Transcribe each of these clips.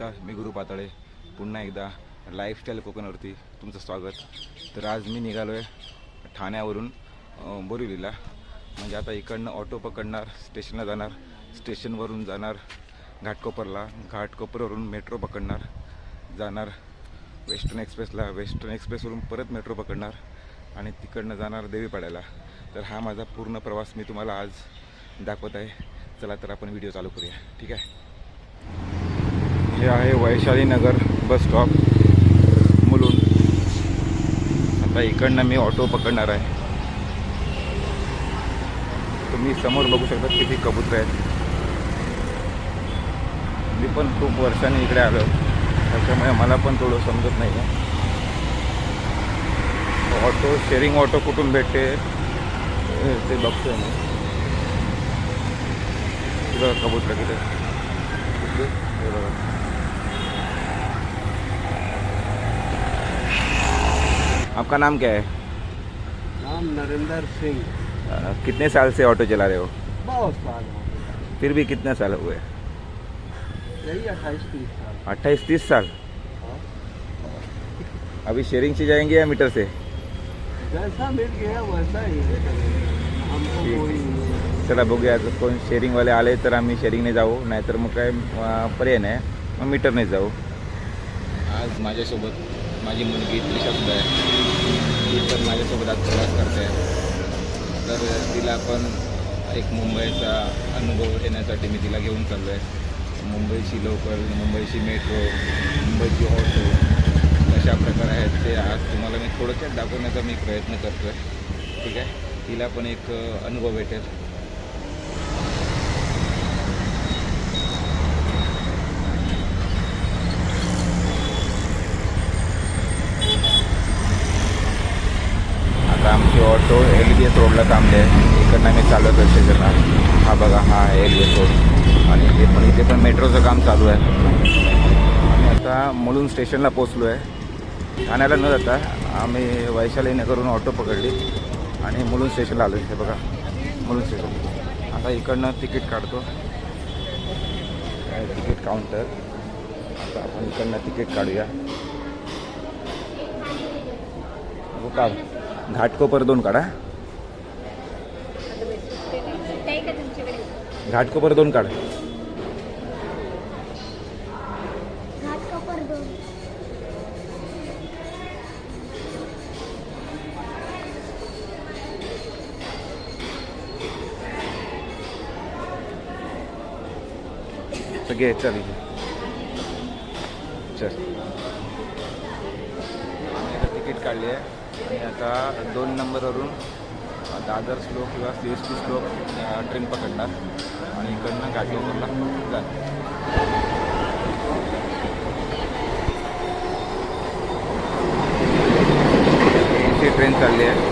नमस्कार मी गुरु पाताळे. पुन्हा एकदा लाईफस्टाईल कोकणवरती तुमचं स्वागत. तर आज मी निघालो आहे ठाण्यावरून बोरिवलीला. म्हणजे आता इकडनं ऑटो पकडणार स्टेशनला जाणार स्टेशनवरून जाणार घाटकोपरला. घाटकोपरवरून मेट्रो पकडणार जाणार वेस्टर्न एक्सप्रेसला वेस्टर्न एक्सप्रेसवरून परत मेट्रो पकडणार आणि तिकडनं जाणार देवीपाड्याला. तर हा माझा पूर्ण प्रवास मी तुम्हाला आज दाखवत आहे. चला तर आपण व्हिडिओ चालू करूया. ठीक आहे? हे आहे वैशाली नगर बस स्टॉप मुलून आता इकडनं मी ऑटो पकडणार आहे. तुम्ही समोर बघू शकता किती कबूतर आहेत. मी पण खूप वर्षांनी इकडे आलो त्याच्यामुळे मला पण थोडं समजत नाही आहे ऑटो शेअरिंग ऑटो कुठून भेटते ते बघतोय मी. तुला कबूतर किती बघा. आपका नाम क्या है? नाम नरेंद्र सिंह। कितने साल से ऑटो चला रहे हो? बहुत साल हो फिर भी कितने साल हुए? यही अट्ठाईस तीस साल। अट्ठाईस तीस साल। अभी शेयरिंग से जाएंगे या मीटर से? जैसा मिल गया वैसा ही है। चला बघूया जर कोण शेअरिंगवाले आले तर आम्ही शेअरिंगने जाऊ नाहीतर मग काय पर्याय नाही. मग मीटरने जाऊ. आज माझ्यासोबत माझी मुलगी त्रिशा सुद्धा आहे. ती पण माझ्यासोबत आज प्रवास करते. तर तिला पण एक मुंबईचा अनुभव येण्यासाठी मी तिला घेऊन चाललो आहे मुंबईची लोकल मुंबईची मेट्रो मुंबईची ऑटो कशा प्रकार आहेत ते आज तुम्हाला मी थोडक्यात दाखवण्याचा मी प्रयत्न करतो आहे ठीक आहे? तिला पण एक अनुभव भेटेल आता आमची ऑटो एल बी एस रोडला थांबले आहे चालत असेल चालवत स्टेशनला हा बघा हा आहे येतो आणि इथे पण इथे पण मेट्रोचं काम चालू आहे. आम्ही आता मुलून स्टेशनला पोचलो आहे ठाण्याला न जाता आम्ही वैशालीने करून ऑटो पकडली आणि मुलून स्टेशनला आलो इथे बघा मुलून स्टेशन. आता इकडनं तिकीट काढतो. Ticket counter. आता आपण इकडनं तिकीट काढूया. हो काढ घाटकोपर दोन काढा आहे का तुमच्याकडे घाटकोपर दोन काढ. घे चल. चल तिकीट काढली आहे. आणि आता दोन नंबरवरून दादर स्लो किंवा C S T slow train पकडणार. आणि इकडनं घाटकोपरला जाणार ट्रेन चालली आहे.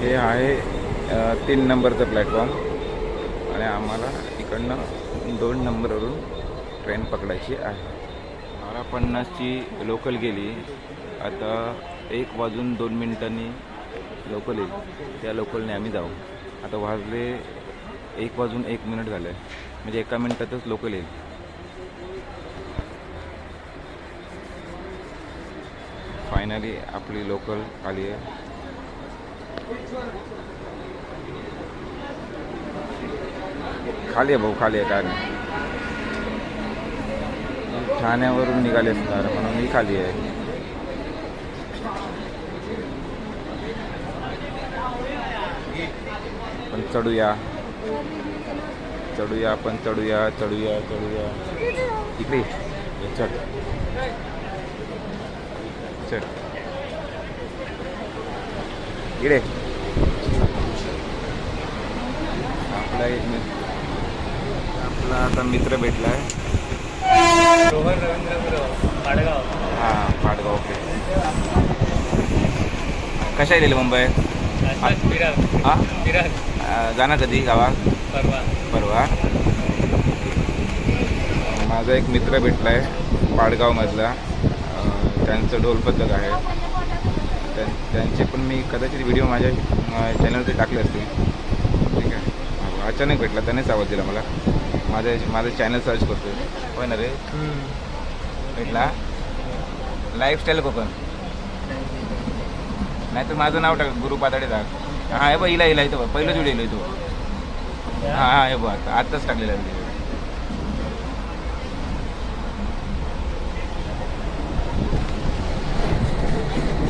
हे आहे तीन नंबरचं प्लॅटफॉर्म. आम्हाला इकडनं दोन नंबरवरून ट्रेन पकडायची आहे. बारा पन्नासची लोकल गेली. आता एक वाजून दोन मिनिटांनी लोकल येईल. त्या लोकलने आम्ही जाऊ. आता वाजले एक वाजून एक मिनिट झालं. आहे म्हणजे एका मिनिटातच लोकल येईल. फायनली आपली लोकल आली आहे. खाली आहे भाऊ खाली आहे काय नाही. ठाण्यावरून निघाले असणार म्हणून मी खाली आहे. पण चढूया. चढूया आपण चढूया चढूया चढूया. इकडे चढ. चढ. इकडे. आपला एक मिनिट. आपला आता मित्र भेटला आहे हां पाडगाव ओके. कशा येईल मुंबई? हां? जाणार कधी गावात परवा. परवा? माझा एक मित्र भेटला आहे पाडगावमधला त्यांचं ढोल पथक आहे. त्यां त्यांचे पण मी कदाचित व्हिडिओ माझ्या चॅनलवरती टाकले असतील. ठीक आहे. अचानक भेटला त्यानेच आवाज दिला मला. माझं माझं चॅनल सर्च करतो होय ना रे? भेटला लाईफस्टाईल कोकण नाही तर माझं नाव टाक गुरु पाताडे टाक. हां हे बघ इला हिला इथं बघ. पहिलंच व्हिडिओ इला इथं हां हां हे बघ आता आत्ताच टाकलेला व्हिडिओ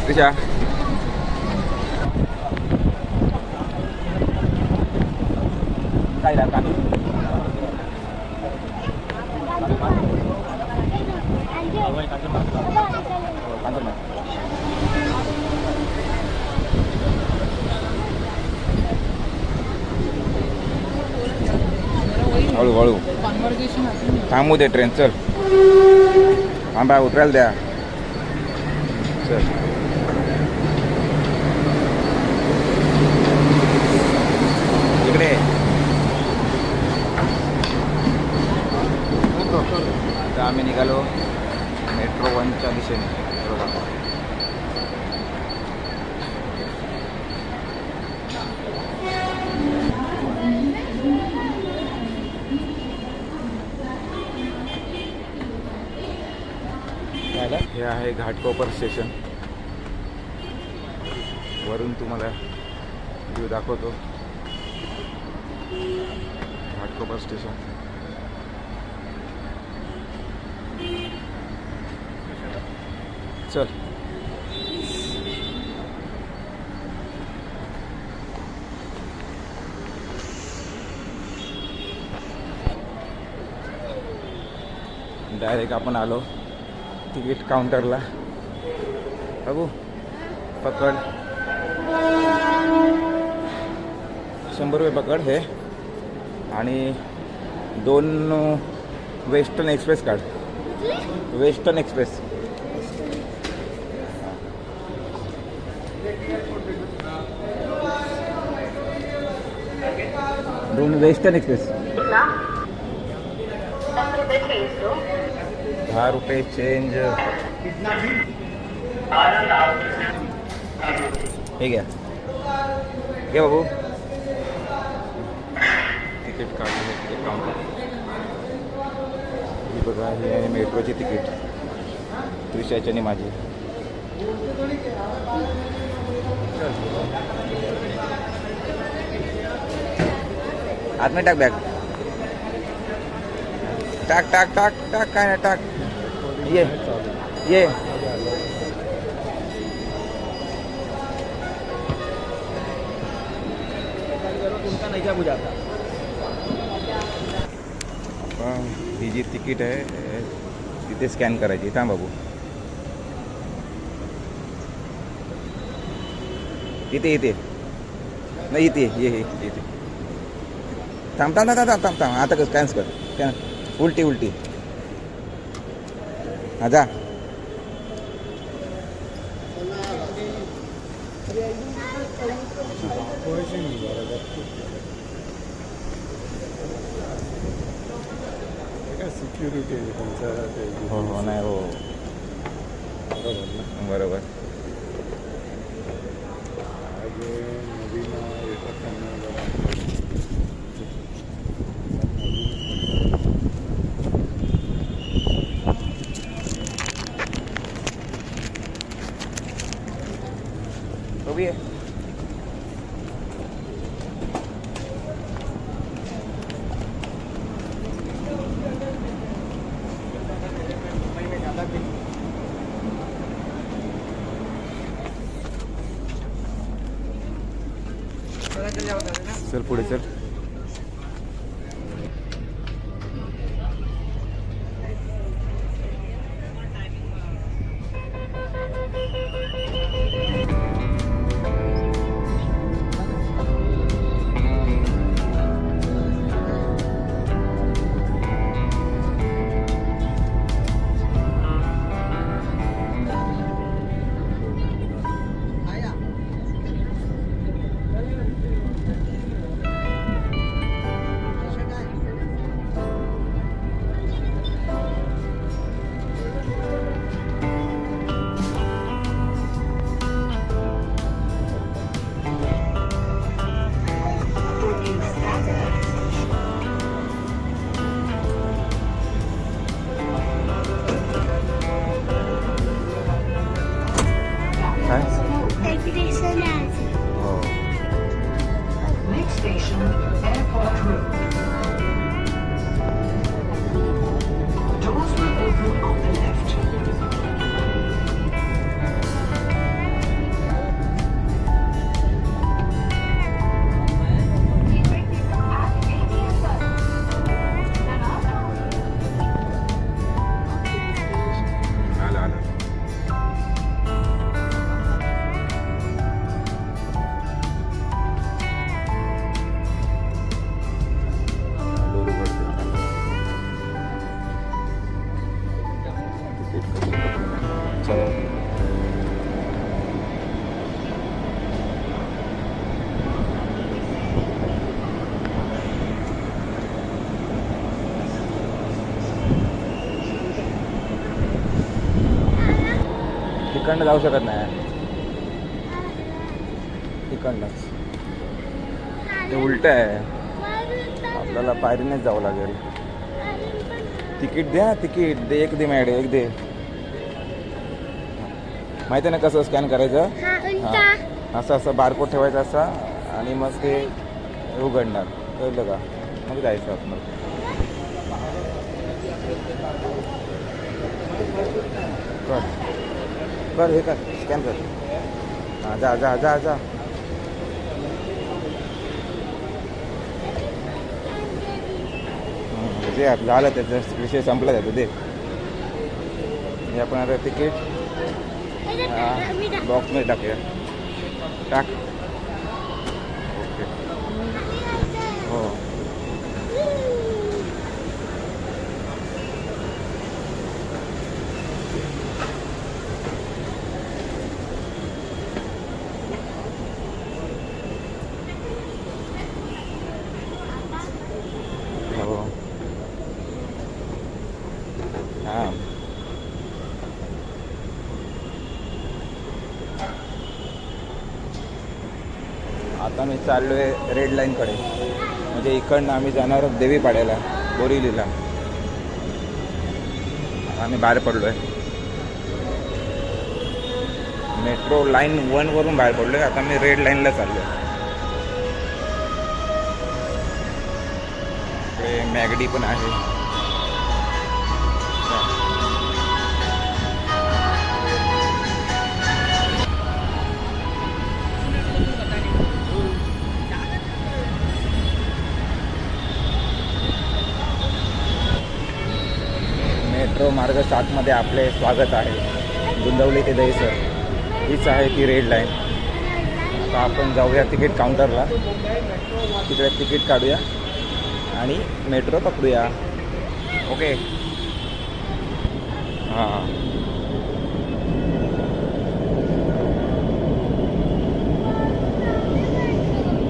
तुझ्या काय लागतात हळू हळू. थांबू दे ट्रेन चल. थांबा उतरायला द्या. चल इकडे आता आम्ही निघालो मेट्रो वनच्या दिशेने बघा. हे आहे घाटकोपर स्टेशन. वरून तुम्हाला व्ह्यू दाखवतो. घाटकोपर स्टेशन. चल. डायरेक्ट आपण आलो. तिकीट काउंटरला. बघू. पकड. शंभर रुपये पकड हे. आणि दोन वेस्टर्न एक्सप्रेस काढ. Western express. दोन वेस्टर्न एक्सप्रेस. दहा रुपये चेंज हे घ्या. घ्या बाबू. तिकीट काढले तिकीट काउंटर ही बघा ही आहे मेट्रोची तिकीट. त्रिशाची आणि माझी. आतमध्ये टाक बॅग. टाक टाक टाक टाक काय नाही टाक. ये ये. ही जी तिकीट आहे अ, तिथे स्कॅन करायची. थांब बाबू. इथे इथे. नाही इथे ये हे इथे. थांब थांब थांब थांब थांब थांब. आता कर स्कॅन्स कर स्कॅन उलटी उलटी. हा जा सिक्युरिटी हो हो नाही हो. बरोबर ना बरोबर आज नवीन येतात त्यांना जरा तो भी है चल पुढे चल तिकडनं जाऊ शकत नाही. तिकडनंच ते उलट आहे. आपल्याला पायरीनेच जावं लागेल. तिकीट द्या तिकीट. दे एक दे मॅडम एक दे. माहिती आहे ना कसं स्कॅन करायचं? हां असं असं बारकोड ठेवायचा असा आणि मग ते उघडणार. कळलं का? मग जायचं आपण. कर कर हे कर स्कॅन कर. हां जा जा जा जा. जे आप- झालं त्याचा विषय संपला त्याचा दे. हे आपण आता तिकीट बॉक्समध्ये टाकूया. टाक ओके हो हो हां आता मी चाललो आहे रेड लाईनकडे म्हणजे इकडनं आम्ही जाणार आहोत देवीपाड्याला बोरिवलीला. आम्ही बाहेर पडलो आहे मेट्रो लाईन वनवरून बाहेर पडलो आहे आता मी रेड लाईनला चाललो आहे इकडे मॅगडी पण आहे. मार्ग सातमध्ये आपले स्वागत आहे. गुंदवली ते दहीसर. हीच आहे ती रेड लाईन. आता आपण जाऊया तिकीट काउंटरला. तिकडे तिकीट काढूया आणि मेट्रो पकडूया. ओके. हां.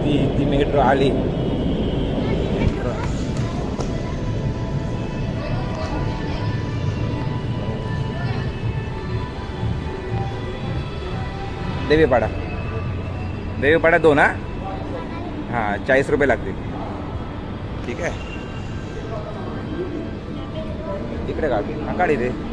ती ती मेट्रो आली. देवीपाडा. देवीपाडा दोन हा? हां चाळीस रुपये लागतील. ठीक आहे. इकडे काढ. हां काढ इथे.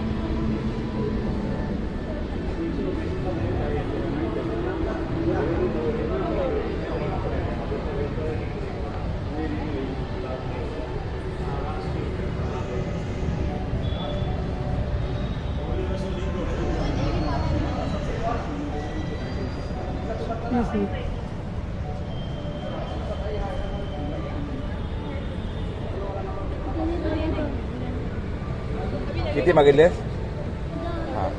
किती मागितले हां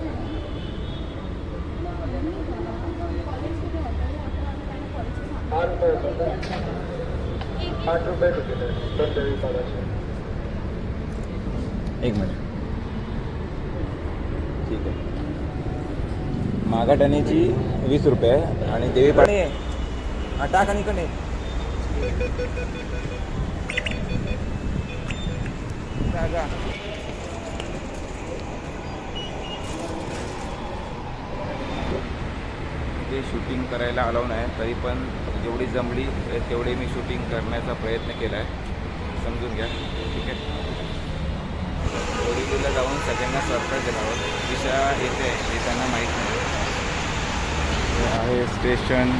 आठ रुपये तिकीट आहे दोन देवीपाड्याचे एक मिनिट ठीक आहे मागाटाण्याची वीस रुपये आहे आणि देवी पाणी टाक आणि कणे ते शूटिंग करायला अलाव नाही तरी पण जेवढी जमली तेवढी मी शूटिंग करण्याचा प्रयत्न केला आहे समजून घ्या. ठीक आहे? बोरिवलीला जाऊन सगळ्यांना सरप्राईज देणार आहोत. दिशा येते हे त्यांना माहीत नाही. हे आहे स्टेशन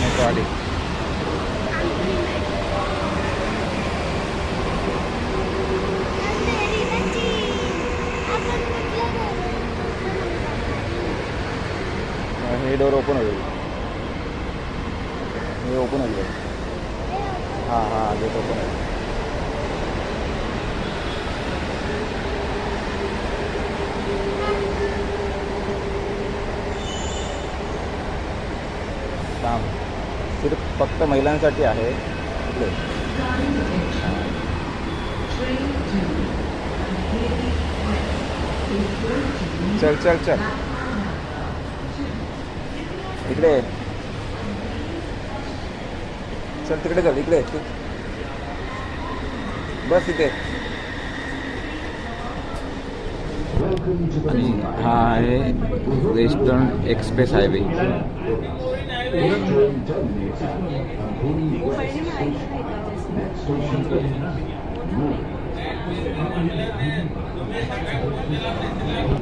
मेट्रो आली हे डोर ओपन होईल हे ओपन होईल हां हां गेट ओपन होईल थांब सिर्फ फक्त महिलांसाठी आहे. इकडे चल चल चल. इकडे चल तिकडे चल इकडे बस इथे. आणि हा आहे वेस्टर्न एक्सप्रेस हायवे. आता आम्ही देवीपाडा स्टेशनला उतरलो आहे फायनली आमचा जे लोकलचा आणि मेट्रोचा प्रवास इथे संपला आता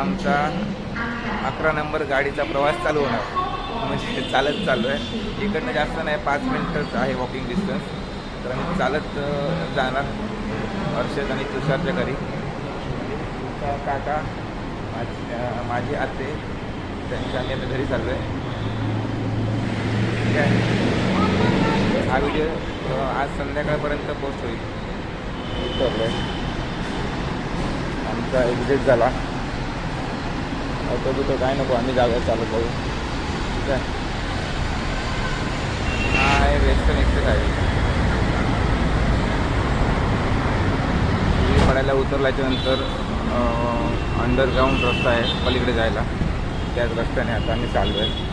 आमचा अकरा नंबर गाडीचा प्रवास चालू होणार. म्हणजे चालत चालू आहे इकडनं जास्त नाही पाच मिनटंच आहे वॉकिंग डिस्टन्स तर आम्ही चालत जाणार. हर्षद आणि तुषारच्या घरी. काका माझी माझे आते त्यांच्या आम्ही आता घरी चाललो आहे ठीक आहे. हा व्हिडिओ आज संध्याकाळपर्यंत पोस्ट होईल. आमचा एक्झिट झाला. ऑटो बिटो काय नको आम्ही जाऊया चालत बघू ठीक आहे? हा आहे वेस्टर्न एक्सप्रेस आहे. पडायला उतरल्याच्या नंतर अंडरग्राऊंड रस्ता आहे पलीकडे जायला. त्याच रस्त्याने आता आम्ही चाललो आहे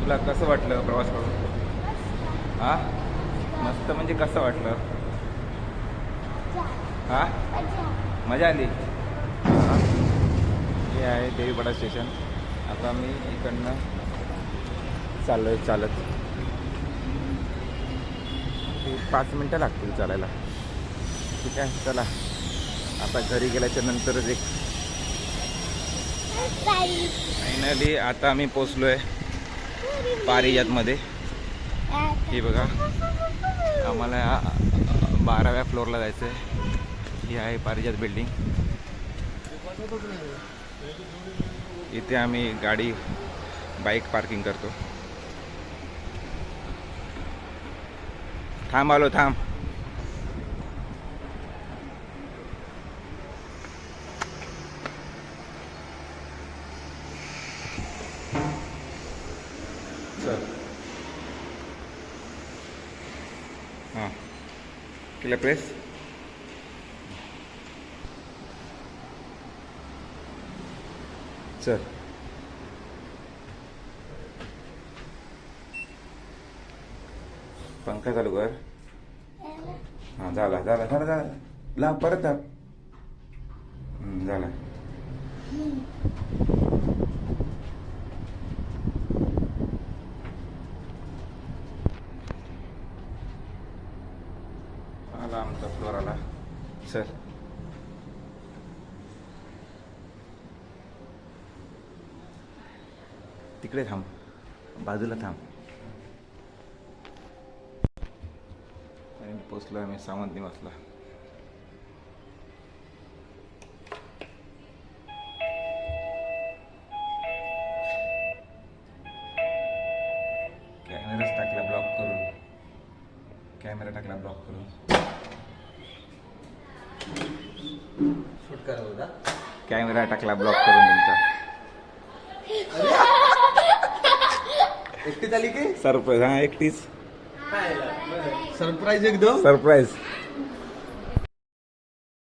तुला कसं वाटलं प्रवास करून? हा? मस्त म्हणजे कसं वाटलं? हा? मजा आली? हा? आहे देवीपाडा स्टेशन. आता मी इकडनं चाललोय चालत. ते पाच मिनटं लागतील चालायला. ठीक आहे चला. आता घरी गेल्याच्या नंतरच एक फायनली आता आम्ही पोचलो आहे पारिजातमध्ये. हे बघा. आम्हाला बाराव्या फ्लोअरला जायचं आहे ही आहे पारिजात बिल्डिंग इथे आम्ही गाडी बाईक पार्किंग करतो. थांब आलो थांब चल हां केलं प्रेस चल पंखा चालू कर हां झाला झाला झाला झाला लाव परत झाला आला आमचा फ्लोर आला सर तिकडे थांब. बाजूला थांब. आणि पोचलो आम्ही सावंत निवासला कॅमेराच टाकला ब्लॉक करून. कॅमेरा टाकला ब्लॉक करून. शूट करा होता कॅमेरा टाकला ब्लॉक करून तुमचा एकटी झाली की सरप्राईज हा एकटीच? सरप्राईज एकदम? सरप्राईज.